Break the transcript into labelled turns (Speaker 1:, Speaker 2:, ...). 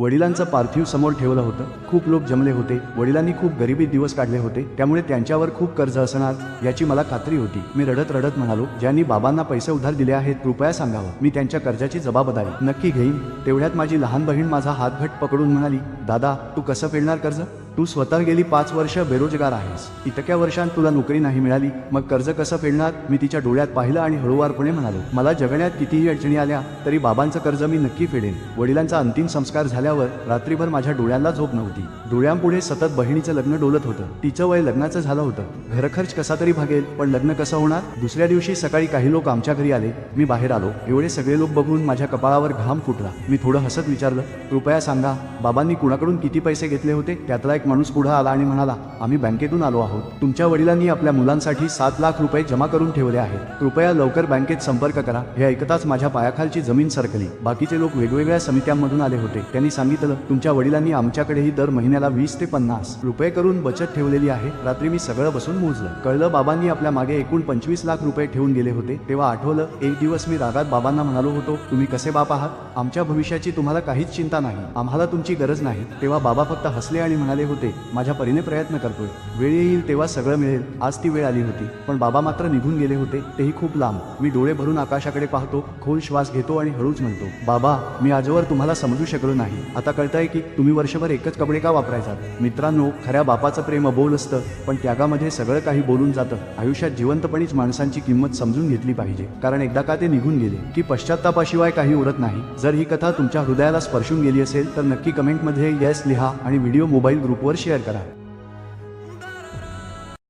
Speaker 1: वडिलांचं पार्थिव समोर ठेवलं होतं. खूप लोक जमले होते. वडिलांनी खूप गरिबी दिवस काढले होते. त्यामुळे त्यांच्यावर खूप कर्ज असणार याची मला खात्री होती. मी रडत रडत म्हणालो ज्यांनी बाबांना पैसे उधार दिले आहेत कृपया सांगावं. मी त्यांच्या कर्जाची जबाबदारी नक्की घेईन. तेवढ्यात माझी लहान बहीण माझा हात घट पकडून म्हणाली दादा तू कसं फेडणार कर्ज? तू स्वतः गेली पाच वर्ष बेरोजगार आहेस. इतक्या वर्षांत तुला नोकरी नाही मिळाली. मग कर्ज कसं फेडणार? मी तिच्या डोळ्यात पाहिलं आणि हळूवारपणे म्हणालो मला जगण्यात कितीही अडचणी आल्या तरी बाबांचं कर्ज मी नक्की फेडेन. वडिलांचा अंतिम संस्कार झाल्यावर रात्रीभर माझ्या डोळ्यांना झोप नव्हती. डोळ्यांपुढे सतत बहिणीचं लग्न डोलत होतं. तिचं वय लग्नाचं झालं होतं. घरखर्च कसा तरी भागेल पण लग्न कसं होणार? दुसऱ्या दिवशी सकाळी काही लोक आमच्या घरी आले. मी बाहेर आलो. एवढे सगळे लोक बघून माझ्या कपाळावर घाम फुटला. मी थोडं हसत विचारलं कृपया सांगा बाबांनी कुणाकडून किती पैसे घेतले होते? त्यातला एक माणूस पुढे आला आणि म्हणाला आम्ही बँकेतून आलो आहोत. तुमच्या वडिलांनी आपल्या मुलांसाठी सात लाख रुपये जमा करून ठेवले आहेत. कृपया लवकर बँकेत संपर्क करा. हे ऐकताच माझ्या पायाखालची जमीन सरकली. बाकीचे लोक वेगवेगळ्या समित्यांमधून आले होते. त्यांनी सांगितलं तुमच्या वडिलांनी आमच्याकडेही दर महिन्याला वीस ते पन्नास रुपये करून बचत ठेवलेली आहे. रात्री मी सगळं बसून मोजलं. कळलं बाबांनी आपल्या मागे एकूण पंचवीस लाख रुपये ठेवून गेले होते. तेव्हा आठवलं एक दिवस मी रागात बाबांना म्हणालो होतो तुम्ही कसे बाप आहात? आमच्या भविष्याची तुम्हाला काहीच चिंता नाही. आम्हाला तुमची गरज नाही. तेव्हा बाबा फक्त हसले आणि म्हणाले होते माझ्या परीने प्रयत्न करतोय. वेळ येईल तेव्हा सगळं मिळेल. आज ती वेळ आली होती. पण बाबा मात्र निघून गेले होते. तेही खूप लांब. मी डोळे भरून आकाशाकडे पाहतो. खोल श्वास घेतो आणि हळूच म्हणतो बाबा मी आजवर तुम्हाला समजू शकलो नाही. आता कळतंय की तुम्ही वर्षभर एकच कपडे का वापरायचात? मित्रांनो खऱ्या बापाचं प्रेम अबोल असतं. पण त्यागामध्ये सगळं काही बोलून जातं. आयुष्यात जिवंतपणीच माणसांची किंमत समजून घेतली पाहिजे. कारण एकदा का ते निघून गेले की पश्चातापाशिवाय काही उरत नाही. जर ही कथा तुमच्या हृदयाला स्पर्शून गेली असेल तर नक्की कमेंटमध्ये येस लिहा आणि व्हिडिओ मोबाईल ग्रुप ग्रुपवर शेअर करा